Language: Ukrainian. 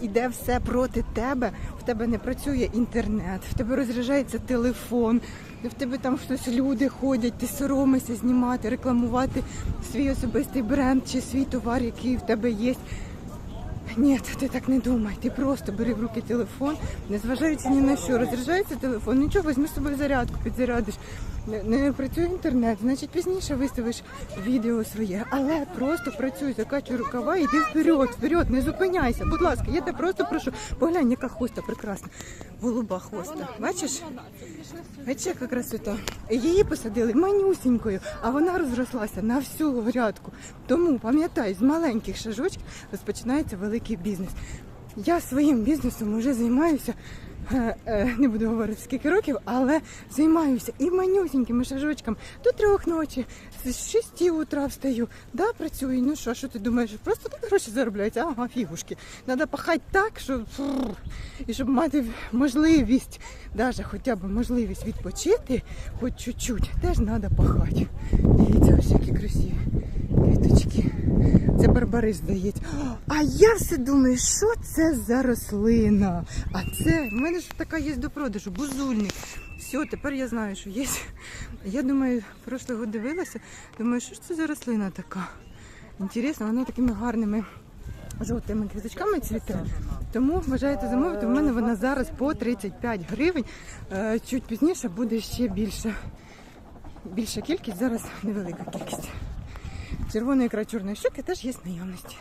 Іде все проти тебе, в тебе не працює інтернет, в тебе розряджається телефон, в тебе там щось люди ходять, ти соромишся знімати, рекламувати свій особистий бренд чи свій товар, який в тебе є. Ні, ти так не думай. Ти просто бери в руки телефон, незважаючи ні на що. Розряджається телефон, нічого, візьми з собою зарядку, підзарядиш. Не, працює інтернет, значить пізніше виставиш відео своє. Але просто працюй, закачуй рукава іди вперед, вперед, не зупиняйся. Будь ласка, я тебе просто прошу. Поглянь, яка хуста прекрасна. Голуба хвоста. Бачиш? Бачиш, яка красота. Її посадили манюсінькою, а вона розрослася на всю грядку. Тому пам'ятай, з маленьких шажочків розпочинається великий бізнес. Я своїм бізнесом вже займаюся. е, е, Не буду говорити скільки років, але займаюся і манюсінькими шажочками до трьох ночі, з шести утра встаю. Да, працюю. Ну що, що ти думаєш? Просто так гроші заробляються, ага, фігушки. Треба пахати так, щоб і щоб мати можливість, навіть хоча б можливість відпочити, хоч чуть-чуть, теж треба пахати. Дивіться, ось які красиві квіточки. Барбарис здається. А я все думаю, що це за рослина? А це в мене ж така є до продажу, бузульник. Все, тепер я знаю, що є. Я думаю, прошлого дивилася, думаю, що ж це за рослина така? Інтересно, вона такими гарними жовтими квіточками цвіте. Тому бажаєте замовити. У мене вона зараз по 35 гривень. Е, Чуть пізніше буде ще більше. Більша кількість, зараз невелика кількість. Червона ікра чорної щеки теж є в наявності.